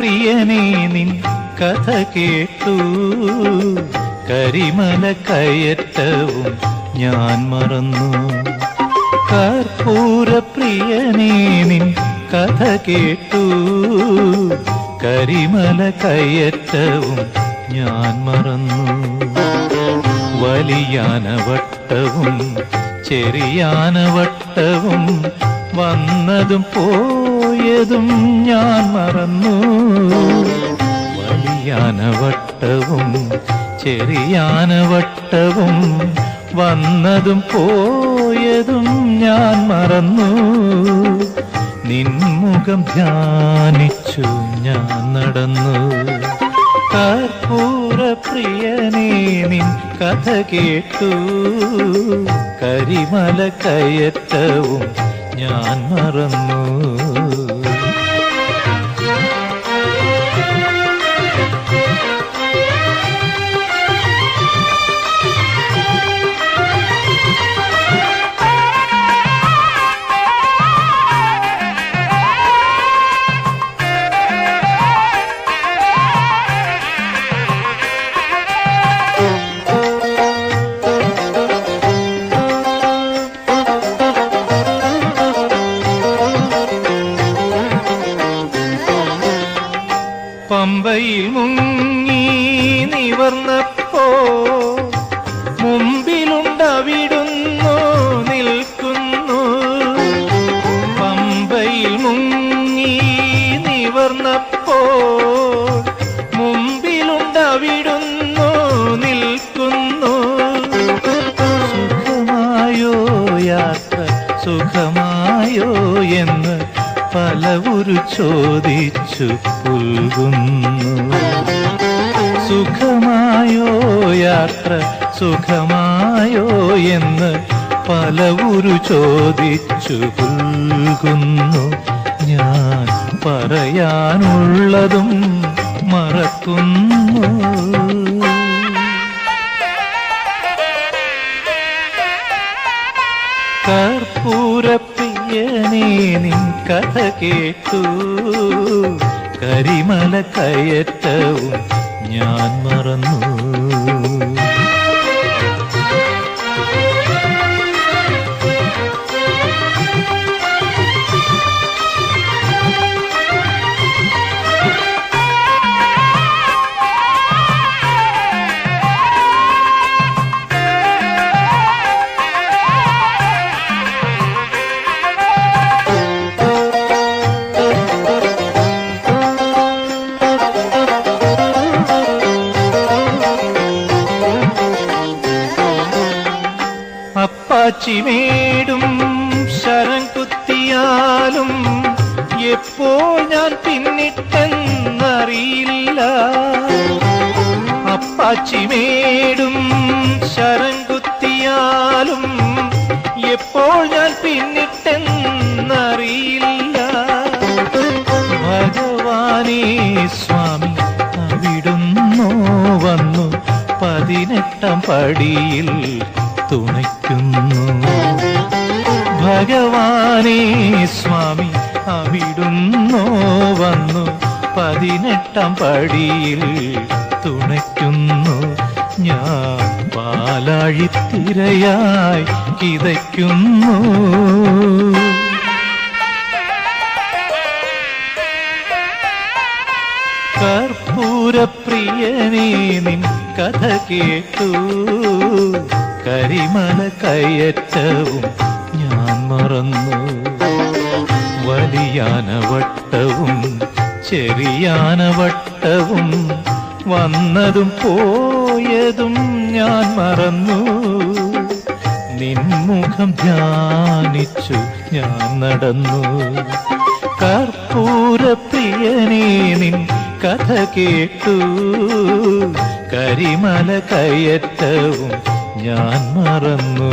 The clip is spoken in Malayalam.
പ്രിയനേ നിൻ കഥ കേട്ടു. കരിമല കയറ്റവും ഞാൻ മറന്നു. കർപ്പൂര പ്രിയനേ നിൻ കഥ കേട്ടു. കരിമല കയറ്റവും ഞാൻ മറന്നു. വലിയാനവട്ടവും ചെറിയാനവട്ടവും വന്നതും പോയതും ഞാൻ മറന്നു. വലിയാനവട്ടവും ചെറിയാനവട്ടവും വന്നതും പോയതും ഞാൻ മറന്നു. നിൻമുഖം ധ്യാനിച്ചു ഞാൻ നടന്നു. കർപ്പൂര പ്രിയനേ നിൻ കഥ കേട്ടു. കരിമല കയറ്റവും ഞാൻ മറന്നു. നിവർന്നപ്പോ മുമ്പിലുണ്ടവിടുന്നു നിൽക്കുന്നു. പമ്പയിൽ മുങ്ങി നിവർന്നപ്പോ മുമ്പിലുണ്ടവിടുന്നു നിൽക്കുന്നു. സുഖമായോ യാത്ര സുഖമായോ എന്ന് പലവുരു ചോദിച്ചു പുൽകുന്നു. സുഖമായോ യാത്ര സുഖമായോ എന്ന് പലവുരു ചോദിച്ചു പുൽകുന്നു. ഞാൻ പറയാനുള്ളതും മറക്കുന്നു. കർപ്പൂരപ്രിയനേ നിൻ കഥ കേട്ടു. കരിമല കയറ്റവും ഞാൻ മറന്നു. അപ്പാച്ചിമേടും ശരം കുത്തിയാലും എപ്പോൾ ഞാൻ പിന്നിട്ടെന്നറിയില്ല അപ്പാച്ചിമേടും ശരം കുത്തിയാലും എപ്പോൾ ഞാൻ പിന്നിട്ടെന്നറിയില്ല ഭഗവാനേ സ്വാമി അവിടുന്നു വന്നു പതിനെട്ടാം പടിയിൽ തുണയ്ക്കുന്നു. ഭഗവാനേ സ്വാമി അവിടുന്നോ വന്നു. പതിനെട്ടാം പടിയിൽ തുണയ്ക്കുന്നു. ഞാൻ പാലാഴിത്തിരയായി കിതയ്ക്കുന്നു. കർപ്പൂരപ്രിയനേ നിൻ കഥ കേട്ടു. കരിമല കയറ്റവും ഞാൻ മറന്നു. വലിയാന വട്ടവും ചെറിയാന വട്ടവും വന്നതും പോയതും ഞാൻ മറന്നു. നിൻമുഖം ധ്യാനിച്ചു ഞാൻ നടന്നു. കർപ്പൂരപ്രിയനേ നിൻ കഥ കേട്ടു. കരിമല കയറ്റവും ഞാൻ മറന്നു.